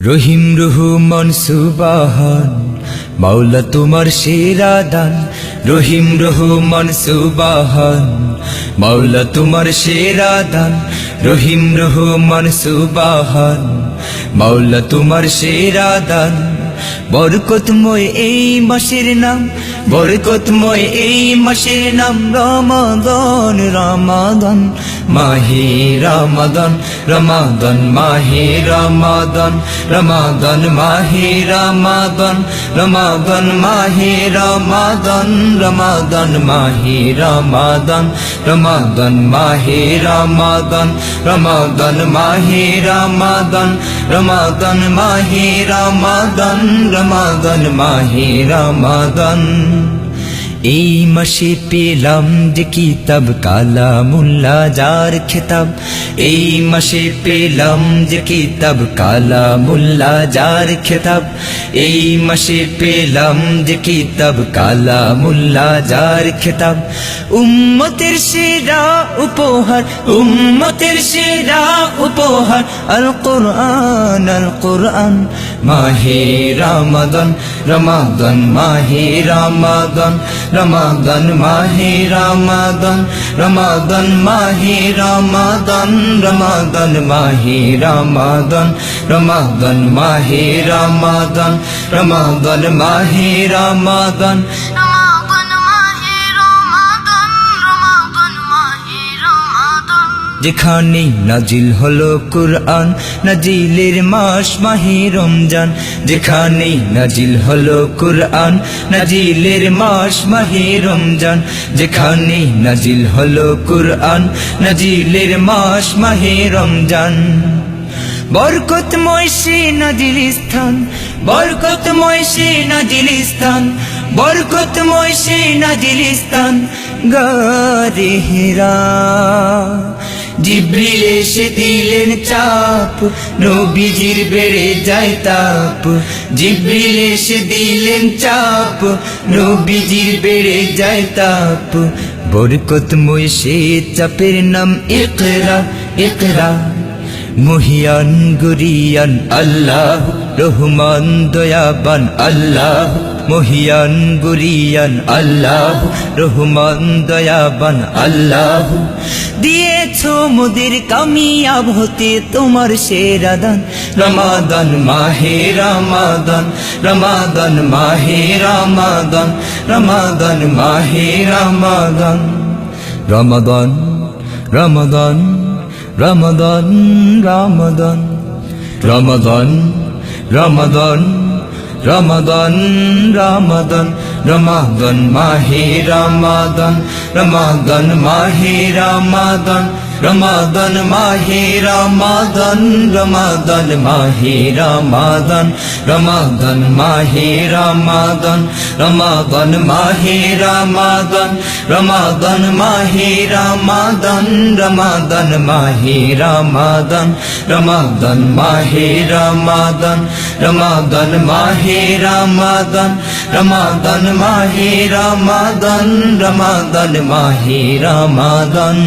রহিম রহুমান সুবাহান মাওলা তোমার সেরা দান। রহিম রহুমান সুবাহান মাওলা তোমার সেরা দান। রহিম রহুমান সুবাহান মাওলা তোমার সেরা দান বরকতময় এই মাসের নাম, বরকতময় এই মাসের নাম, রমাদান রমাদান। মাহে রমাদান রমাদান, মাহে রমাদান রমাদান, মাহে রমাদান রমাদান, মাহে রমাদান রমাদান, মাহে রমাদান রমাদান, মাহে রমাদান রমাদান, মাহে রমাদান রমাদান, মাহে রমাদান রমাদান, মাহে রমাদান। এই মাসে পেলাম যে কিতাব কালা মুল্লা যার খেতাব। এই মাসে পেলাম যে কিতাব কালা মুল্লা যার খেতাব। এই মাসে পেলাম যে কিতাব কালা মুল্লা যার খেতাব। উম্মতের সেরা উপহার, উম্মতের সেরা উপহার। আল কোরআন আল কোরআন মাহে রামাদান, রমাদান, মাহে রামাদান। রমাদান মাহে রমাদন রমাদন মাহে রমাদন রমাদন মাহে রমাদন রমাদন মাহে রমাদন রমাদন মাহে রমাদন যেখানে নাজিল হলো কুরআন, নাজিলের মাস, মাহে রমজান। যেখানে নাজিল হলো কুরআন, নাজিলের মাস, মাহে রমজান। যেখানে নাজিল হলো কুরআন, নাজিলের মাস, মাহে রমজান। বরকতময় সে নাজিল স্থান, বরকতময় সে নাজিল স্থান, বরকতময় সে নাজিল স্থান, গারে হেরা। জিব্রিল এসে দিলেন চাপ, নবীজির বেড়ে যায় তাপ। জিব্রিল এসে দিলেন চাপ, নবীজির বেড়ে যায় তাপ। বরকতময় সে চাপের নাম ইকরা ইকরা। মহিয়ান গুরিয়ান আল্লাহ, রহমান দয়াবান আল্লাহ। মহিয়ান, গুরিয়ান, আল্লাহ, রহমান, দয়াবান, আল্লাহ। দিয়েছ মোদের কামিয়াব হতে তোমার সেরা দান। রমাদান মাহে রমাদান রমাদান মাহে রমাদান রমাদান মাহে রমাদান। রমাদান রমাদান রমাদান রমাদান। রমাদান রমাদান রমাদান রমাদন রমাদন মাহি রমাদন রমাদন মাহি রমাদান রমাদান মাহে রমাদান রমাদান মাহে রমাদান রমাদান মাহে রমাদান রমাদান মাহে রমাদান রমাদান মাহে রমাদান রমাদান মাহে রমাদান রমাদান মাহে রমাদান রমাদান মাহে রমাদান রমাদান মাহে রমাদান রমাদান মাহে রমাদান